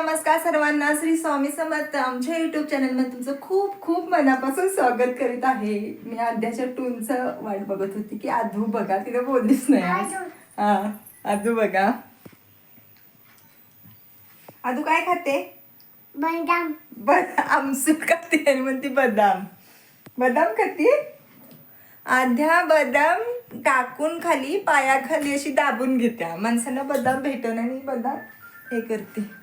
नमस्कार सर्वांना श्री स्वामी समर्थ आमच्या युट्यूब चॅनलमध्ये तुमचं खूप खूप मनापासून स्वागत करीत आहे. मी आद्याच्या टूनचं वाट बघत होती की आधू बघा तिला बोललीच नाही. हा आधू बघा. आधू काय खाते? बदाम. बदाम आमसूल खाते आणि म्हणते बदाम. बदाम खाते? आध्या बदाम टाकून खाली पायाखाली अशी दाबून घेत्या. माणसाला बदाम भेटून आणि बदाम हे करते.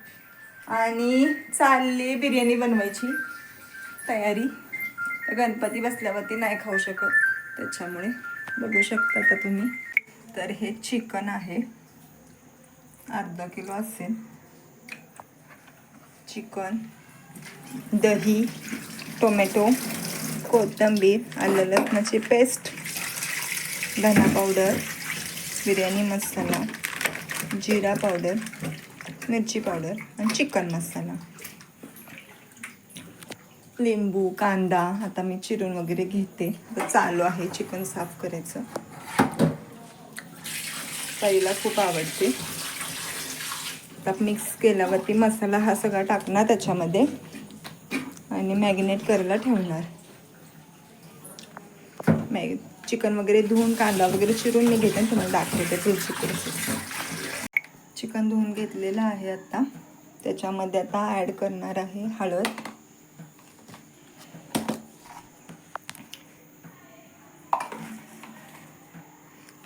आणि चालली बिर्याणी बनवायची. तयारी. तर गणपती बसल्यावरती नाही खाऊ शकत. त्याच्यामुळे बघू शकता तर तुम्ही. तर हे चिकन आहे. अर्धा किलो असेल. चिकन दही टोमॅटो कोथिंबीर आलं लसणाची पेस्ट धना पावडर बिर्याणी मसाला जिरा पावडर मिरची पावडर आणि चिकन मसाला. लिंबू कांदा आता मी चिरून वगैरे घेते. चालू आहे चिकन साफ करायचं. ताईला खूप आवडते. आता मिक्स केल्यावरती मसाला हा सगळा टाकणार त्याच्यामध्ये. आणि मॅगिनेट करायला ठेवणार. मॅग चिकन वगैरे धुवून कांदा वगैरे चिरून मी घेते आणि तुम्हाला दाखवते पुढची प्रोसेस चिकन धुवून घेतलेलं आहे आत्ता त्याच्यामध्ये आता ॲड करणार आहे हळद.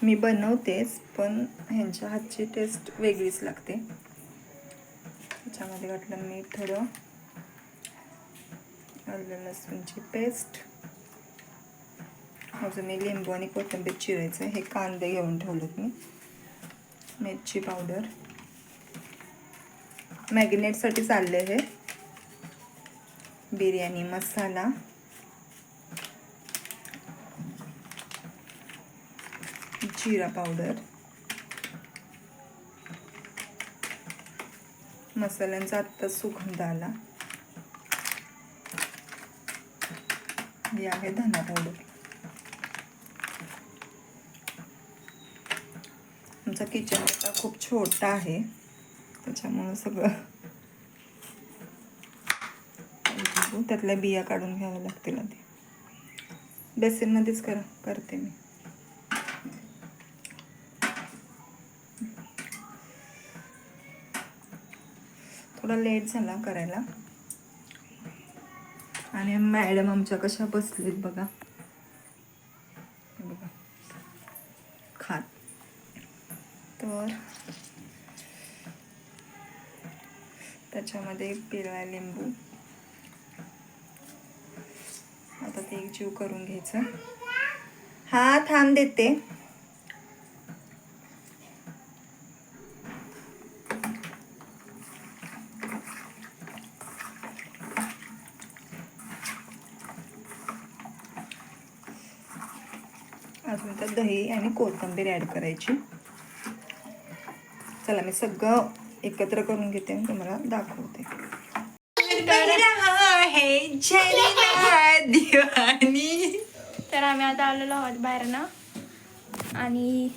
मी बनवतेच पण ह्यांच्या हातची टेस्ट वेगळीच लागते. त्याच्यामध्ये घातलं मीठ थोडं आलं लसूणची पेस्ट अजून मी लिंबू आणि कोथिंबीर चिरायचं हे कांदे घेऊन ठेवलेत मी. मिरची पावडर. मॅगिनेटसाठी चालले हे. बिर्याणी मसाला. जिरा पावडर. मसाल्यांचा आत्ता सुगंध आला. हे आहे धना पावडर. आमचा किचन आता खूप छोटा आहे. त्याच्यामुळं सगळं त्यातल्या बिया काढून घ्याव्या लागतील आधी. बेसिनमध्येच कर करते मी. थोडा लेट झाला करायला. आणि मॅडम आमच्या कशा बसलेत बघा. तर त्याच्यामध्ये पिळा लिंबू. आता ते एक जीव करून घ्यायचं. हा थांब देते. अजून तर दही आणि कोथिंबीर ॲड करायची. चला मी सगळं एकत्र करून घेते आणि तुम्हाला दाखवते. तर आम्ही आता आलेलो आहोत बाहेर ना. आणि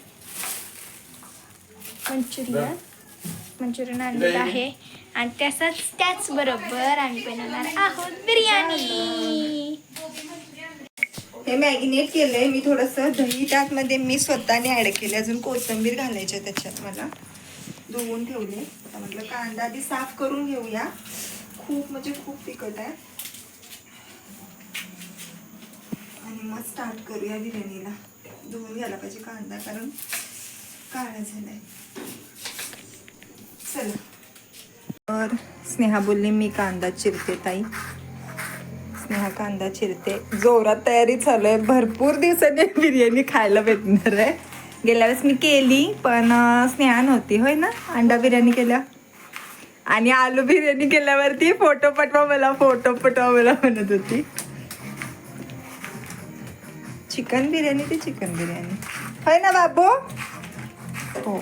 मंचुरियन. मंचुरियन आणलेलं आहे. आणि तसंच त्याचबरोबर आम्ही बनवणार आहोत बिर्याणी. हे मॅगिनेट केलंय. मी थोडंसं दही त्यातमध्ये मी स्वतःने ॲड केले अजून कोथिंबीर घालायची त्याच्यात मला. धुवून ठेवले. आता म्हटलं कांदा आधी साफ करून घेऊया. खूप म्हणजे खूप तिखट आहे. आणि मग स्टार्ट करूया बिर्याणीला. धुवून घ्यायला पाहिजे कांदा कारण काळा झालाय. चला. तर स्नेहा बोलली मी कांदा चिरते ताई. स्नेहा कांदा चिरते. जोरात तयारी चालू आहे. भरपूर दिवसांनी बिर्याणी खायला भेटणार आहे. गेल्या वेळेस मी केली पण स्नेहा नव्हती होय ना? अंडा बिर्याणी केल्या. आणि आलू बिर्याणी केल्यावरती फोटो पटवा मला फोटो पटवा मला म्हणत होती. चिकन बिर्याणी ती चिकन बिर्याणी? होय ना बाबू? हो.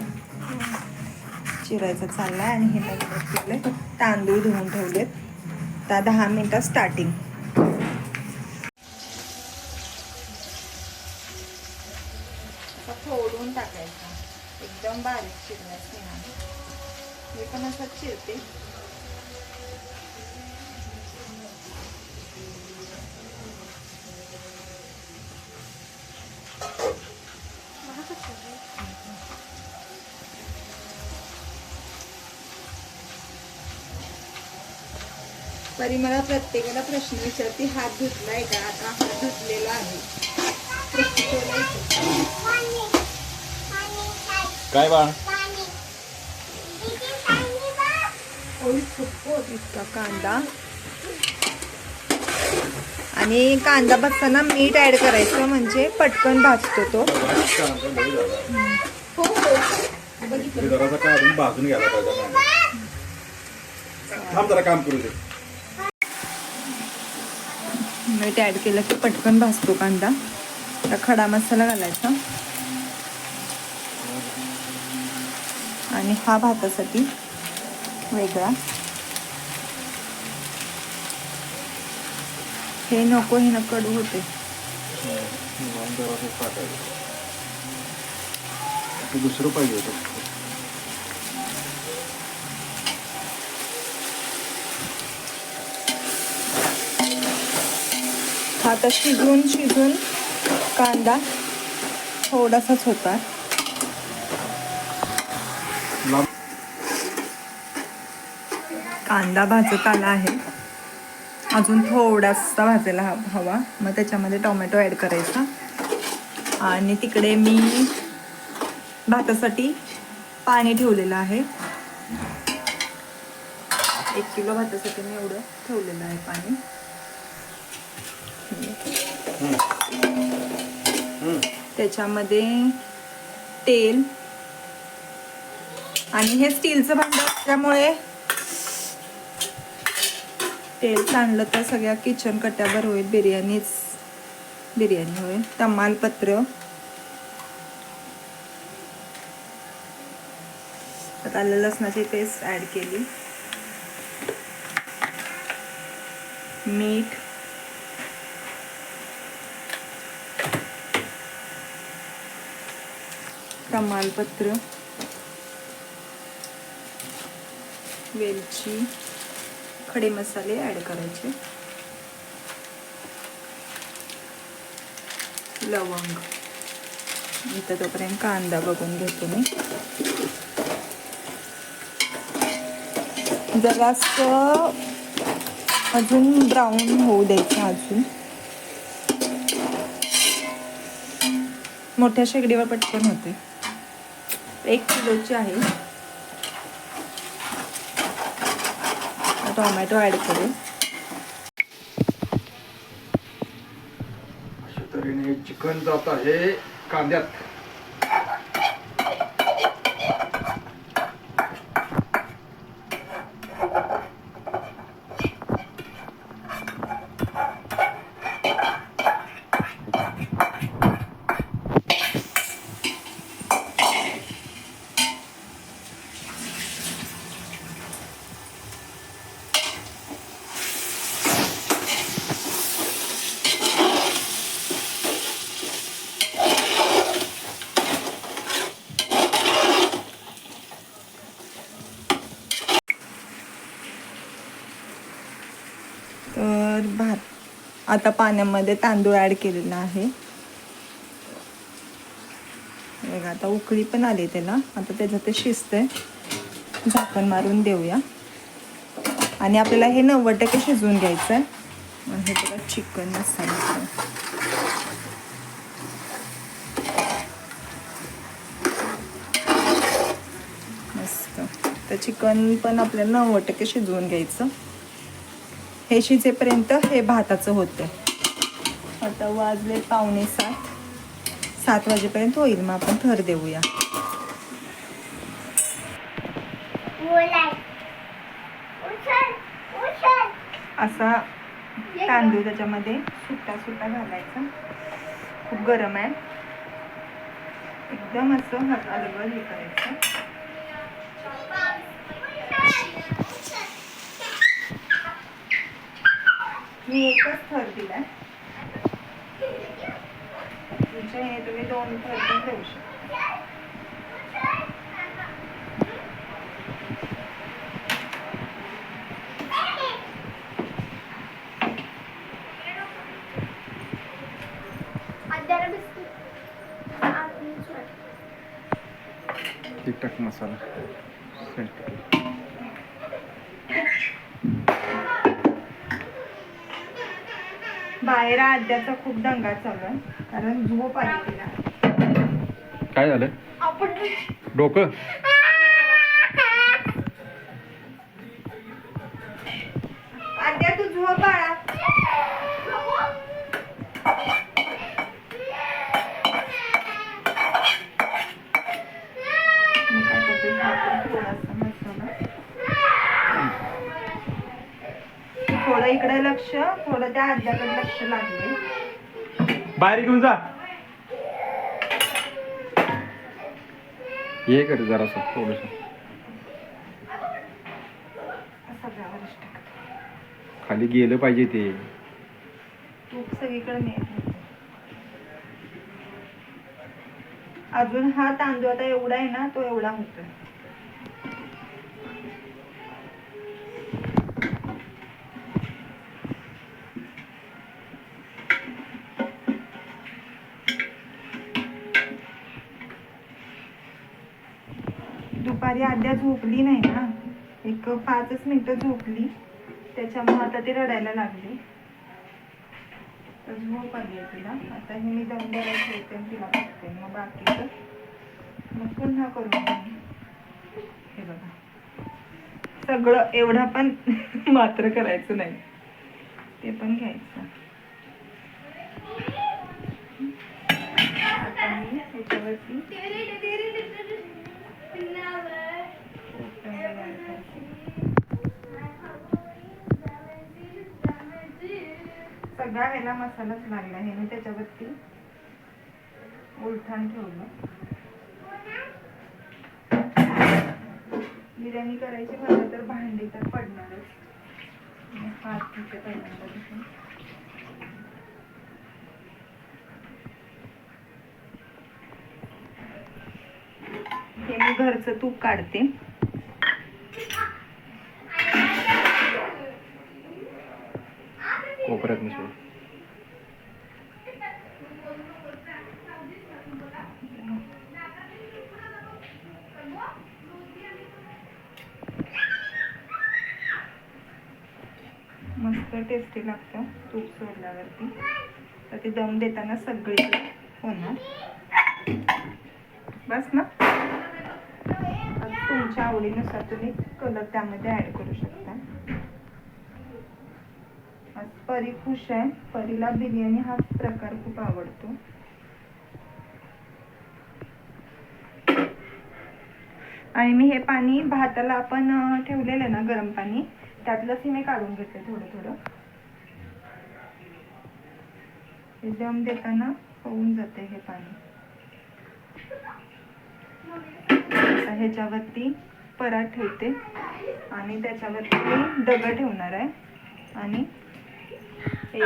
चिरायचं चाललाय आणि हे तांदूळ धुवून ठेवलेत. आता दहा मिनटं स्टार्टिंग एकदम बारीक चिरण्यास मिळाले मी पण असं चिरते तरी मला प्रत्येकाला प्रश्न विचारते हात धुतलाय का? आता हात धुतलेला आहे. काय बाळ इतका कांदा आणि कांदा भाजताना मीठ ऍड करायचं म्हणजे पटकन भाजतो तो. भाजून घ्यायला थांब जरा काम करू दे. मीठ ऍड केलं की पटकन भाजतो कांदा. खडा मसाला घालायचा. आणि हा भातासाठी वेगळा. हे नको हे न कडू होते. दुसरं पाहिजे होतं. आता शिजून शिजून कांदा थोडासाच होता. कांदा भाजत आला आहे. अजून थोडासा भाजायला हवा- हवा मग त्याच्यामध्ये टोमॅटो ॲड करायचा. आणि तिकडे मी भातासाठी पाणी ठेवलेलं आहे. एक किलो भातासाठी मी एवढं ठेवलेलं आहे पाणी. त्याच्यामध्ये तेल आणि हे स्टीलचं भांड असल्यामुळे तेल सांडलं तर सगळ्या किचन कट्ट्यावर होईल. बिर्याणीच बिर्याणी होईल. तमालपत्र. आलं लसणाची पेस्ट ॲड केली. मीठ. तमालपत्र. वेलची. खडे मसाले ॲड करायचे. लवंग. इथं तोपर्यंत कांदा बघून घेतो मी. जरासं अजून ब्राऊन होऊ द्यायचं अजून. मोठ्या शेगडीवर पटकन होते. एक किलोची आहे. टोमॅटो ॲड करू अशा तऱ्हेने चिकन जात आहे कांद्यात तर भात आता पाण्यामध्ये तांदूळ ॲड केलेला आहे. बघा आता उकळी पण आली त्याला. आता त्याचं ते शिजतंय. झाकण मारून देऊया. आणि आपल्याला हे नव्वद टक्के शिजवून घ्यायचं आहे हे बघा चिकन मसाला. मस्त. तर चिकन पण आपल्याला नव्वद टक्के शिजवून घ्यायचं. हे शिजेपर्यंत हे भाताचं होतं आता वाजले पावणे सात. सात वाजेपर्यंत होईल मग आपण थर देऊया. असा तांदूळ त्याच्यामध्ये सुट्टा सुट्टा घालायचा. खूप गरम आहे. एकदम असं हात अलगद हे करायचं. मी एकच थर दिलाय तुमच्या हे तुम्ही दोन थर पण देऊ शकता तिखट मसाला सेंट बाहेर आद्याचा खूप दंगा चालू आहे. कारण झोप आली तिला. काय झालं? डोकं? इकडे लक्ष थोडं त्या आद्याकडे लक्ष लागले. बाहेर घेऊन जा. ये कर जरासं थोडस. खाली गेलं पाहिजे ते. तूप सगळीकडे नेत अजून हा तांदूळ आता एवढा आहे ना तो एवढा होतोय. दुपारी आद्या झोपली नाही ना. एक पाचच मिनटं झोपली. त्याच्यामुळे आता ती रडायला लागली. तर झोप आली आहे तिला. आता हे मी दम भरायला ठेवते तिला बघते. मग बाकीचं मग पुन्हा करू हे बघा. सगळं एवढं पण मात्र करायचं नाही. ते पण घ्यायचं. आता मी त्याच्यावरती सगळ्या ह्याला मसालाच लागला हे मी त्याच्यावरती उलथान ठेवलं. बिर्याणी करायची मला तर भांडी तर पडणारच. हात तिथे पहिल्यांदा हे मी घरचं तूप काढते. परत मी सोड मस्त टेस्टी लागतं. तूप सोडल्यावरती. तर ते दम देताना सगळी होणार. बस ना. तुमच्या आवडीनुसार तुम्ही कलर त्यामध्ये ॲड करू शकता. परी खुश आहे. परीला बिर्याणी हा प्रकार खूप आवडतो. आणि मी हे पाणी भाताला आपण ठेवलेलं ना गरम पाणी त्यातलंच हे मी काढून घेते थोडं थोडं. हे दम देताना होऊन जाते हे पाणी. ह्याच्यावरती परात ठेवते. आणि त्याच्यावरती मी दगड ठेवणार आहे. आणि एक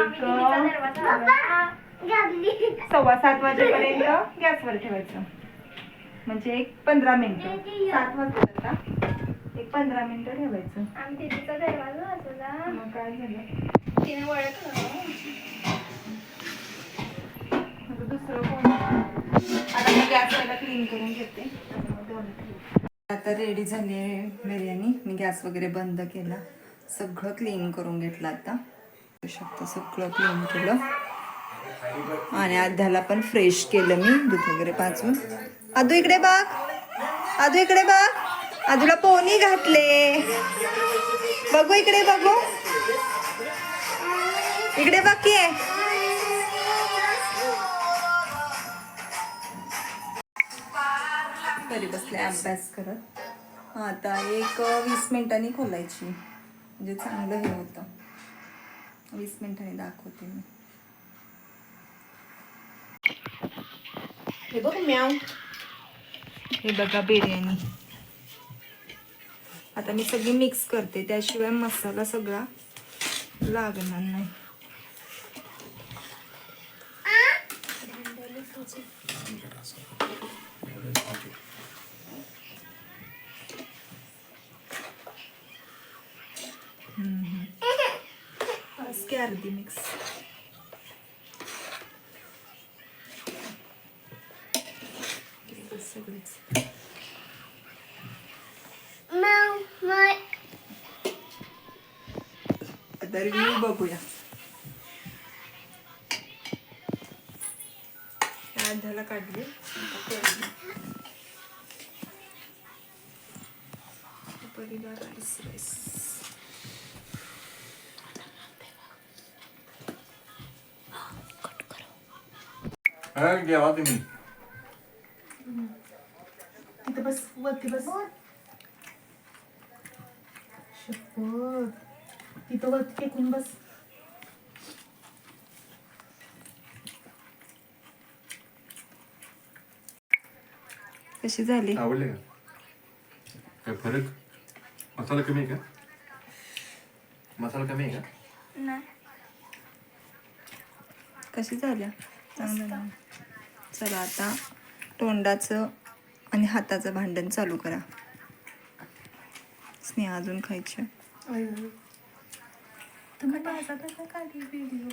सव्वा सात वाजेपर्यंत गॅसवर ठेवायचं. म्हणजे एक पंधरा मिनिटं. सात वाजता आता. एक पंधरा मिनिटं ठेवायचं. मग काय झालं? तिने ओळखलं आता दुसरं कोण आता मी गॅस पहिला क्लीन करून घेते. आता रेडी झाली आहे बिर्याणी. मी गॅस वगैरे बंद केला. सगळं क्लीन करून घेतलं आता. बघू शकता. सगळं क्लीन केलं. आणि आध्याला पण फ्रेश केलं मी दूध वगैरे पाचून आदू इकडे बघ. आदू इकडे बघ. आदूला पोनी घातले. बघू इकडे बघू. इकडे बघ की. घरी बसले अभ्यास करत. हा, आता एक वीस मिनिटांनी खोलायची. म्हणजे चांगलं हे होतं. वीस मिनिटांनी दाखवते मी. हे बघ म्याव हे बघा बिर्याणी. आता मी सगळी मिक्स करते त्याशिवाय मसाला सगळा लागणार नाही. मिक्स की अर्धी मिक्स सगळीच आता रिव्ह्यू बघूया अर्ध्याला काढले परिवार राईस राईस हा, जेवा तुम्ही तिथं बस वरती बस शपथ तिथं वरती टेकून बस कशी झाली आवडले का काय फरक मसाला कमी आहे का मसाला कमी आहे का नाही कशी झाल्या चांगलं चला आता तोंडाचं आणि हाताचं भांडण चालू करा. स्नेहा अजून खायची तुम्ही माझा काढली व्हिडिओ